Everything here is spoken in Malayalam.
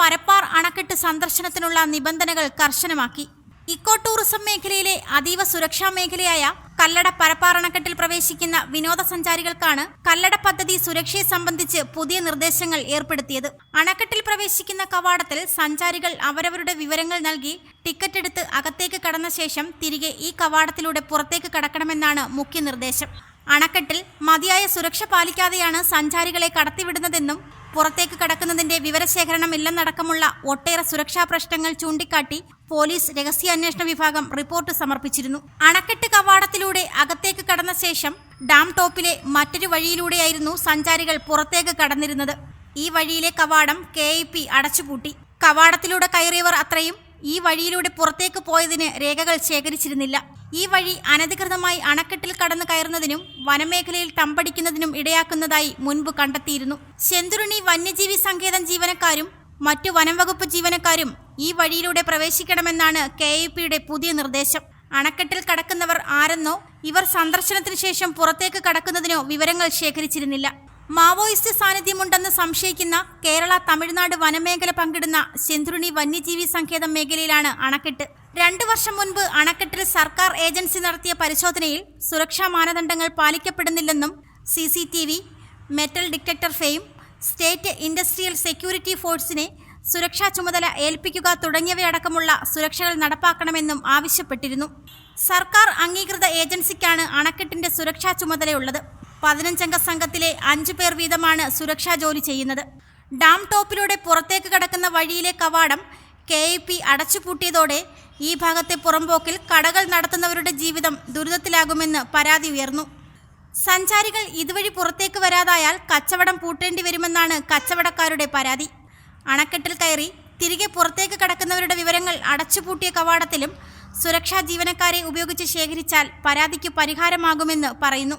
പരപ്പാർ അണക്കെട്ട് സന്ദർശനത്തിനുള്ള നിബന്ധനകൾ കർശനമാക്കി. ഇക്കോ ടൂറിസം മേഖലയിലെ അതീവ സുരക്ഷാ മേഖലയായ കല്ലട പരപ്പാർ അണക്കെട്ടിൽ പ്രവേശിക്കുന്ന വിനോദസഞ്ചാരികൾക്കാണ് കല്ലട പദ്ധതി സുരക്ഷയെ സംബന്ധിച്ച് പുതിയ നിർദ്ദേശങ്ങൾ ഏർപ്പെടുത്തിയത്. അണക്കെട്ടിൽ പ്രവേശിക്കുന്ന കവാടത്തിൽ സഞ്ചാരികൾ അവരവരുടെ വിവരങ്ങൾ നൽകി ടിക്കറ്റ് എടുത്ത് അകത്തേക്ക് കടന്ന ശേഷം തിരികെ ഈ കവാടത്തിലൂടെ പുറത്തേക്ക് കടക്കണമെന്നാണ് മുഖ്യ നിർദ്ദേശം. അണക്കെട്ടിൽ മതിയായ സുരക്ഷ പാലിക്കാതെയാണ് സഞ്ചാരികളെ കടത്തിവിടുന്നതെന്നും പുറത്തേക്ക് കടക്കുന്നതിന്റെ വിവരശേഖരണം ഇല്ലെന്നടക്കമുള്ള ഒട്ടേറെ സുരക്ഷാ പ്രശ്നങ്ങൾ ചൂണ്ടിക്കാട്ടി പോലീസ് രഹസ്യാന്വേഷണ വിഭാഗം റിപ്പോർട്ട് സമർപ്പിച്ചിരുന്നു. അണക്കെട്ട് കവാടത്തിലൂടെ അകത്തേക്ക് കടന്ന ശേഷം ഡാം ടോപ്പിലെ മറ്റൊരു വഴിയിലൂടെയായിരുന്നു സഞ്ചാരികൾ പുറത്തേക്ക് കടന്നിരുന്നത്. ഈ വഴിയിലെ കവാടം കെ അടച്ചുപൂട്ടി. കവാടത്തിലൂടെ കയറിയവർ അത്രയും ഈ വഴിയിലൂടെ പുറത്തേക്ക് പോയതിന് രേഖകൾ ശേഖരിച്ചിരുന്നില്ല. ഈ വഴി അനധികൃതമായി അണക്കെട്ടിൽ കടന്നു കയറുന്നതിനും വനമേഖലയിൽ തമ്പടിക്കുന്നതിനും ഇടയാക്കുന്നതായി മുൻപ് കണ്ടെത്തിയിരുന്നു. ശെന്തുരുണി വന്യജീവി സങ്കേതം ജീവനക്കാരും മറ്റു വനംവകുപ്പ് ജീവനക്കാരും ഈ വഴിയിലൂടെ പ്രവേശിക്കണമെന്നാണ് കെ പുതിയ നിർദ്ദേശം. അണക്കെട്ടിൽ കടക്കുന്നവർ ആരെന്നോ ഇവർ സന്ദർശനത്തിന് ശേഷം പുറത്തേക്ക് കടക്കുന്നതിനോ വിവരങ്ങൾ ശേഖരിച്ചിരുന്നില്ല. മാവോയിസ്റ്റ് സാന്നിധ്യമുണ്ടെന്ന് സംശയിക്കുന്ന കേരള തമിഴ്നാട് വനമേഖല പങ്കിടുന്ന ശെന്തുരുണി വന്യജീവി സങ്കേതം മേഖലയിലാണ് അണക്കെട്ട്. രണ്ടു വർഷം മുൻപ് അണക്കെട്ടിൽ സർക്കാർ ഏജൻസി നടത്തിയ പരിശോധനയിൽ സുരക്ഷാ മാനദണ്ഡങ്ങൾ പാലിക്കപ്പെടുന്നില്ലെന്നും C C T V metal detector fame state industrial security ഫോഴ്സിനെ സുരക്ഷാ ചുമതല ഏൽപ്പിക്കുക തുടങ്ങിയവയടക്കമുള്ള സുരക്ഷകൾ നടപ്പാക്കണമെന്നും ആവശ്യപ്പെട്ടിരുന്നു. സർക്കാർ അംഗീകൃത ഏജൻസിക്കാണ് അണക്കെട്ടിന്റെ സുരക്ഷാ ചുമതലയുള്ളത്. പതിനഞ്ചംഗ സംഘത്തിലെ അഞ്ചു പേർ വീതമാണ് സുരക്ഷാ ജോലി ചെയ്യുന്നത്. ഡാം ടോപ്പിലൂടെ പുറത്തേക്ക് കടക്കുന്ന വഴിയിലെ കവാടം കെ എ പി അടച്ചുപൂട്ടിയതോടെ ഈ ഭാഗത്തെ പുറമ്പോക്കിൽ കടകൾ നടത്തുന്നവരുടെ ജീവിതം ദുരിതത്തിലാകുമെന്ന് പരാതി ഉയർന്നു. സഞ്ചാരികൾ ഇതുവഴി പുറത്തേക്ക് വരാതായാൽ കച്ചവടം പൂട്ടേണ്ടി വരുമെന്നാണ് കച്ചവടക്കാരുടെ പരാതി. അണക്കെട്ടിൽ കയറി തിരികെ പുറത്തേക്ക് കടക്കുന്നവരുടെ വിവരങ്ങൾ അടച്ചുപൂട്ടിയ കവാടത്തിലും സുരക്ഷാ ജീവനക്കാരെ ഉപയോഗിച്ച് ശേഖരിച്ചാൽ പരാതിക്ക് പരിഹാരമാകുമെന്ന് പറയുന്നു.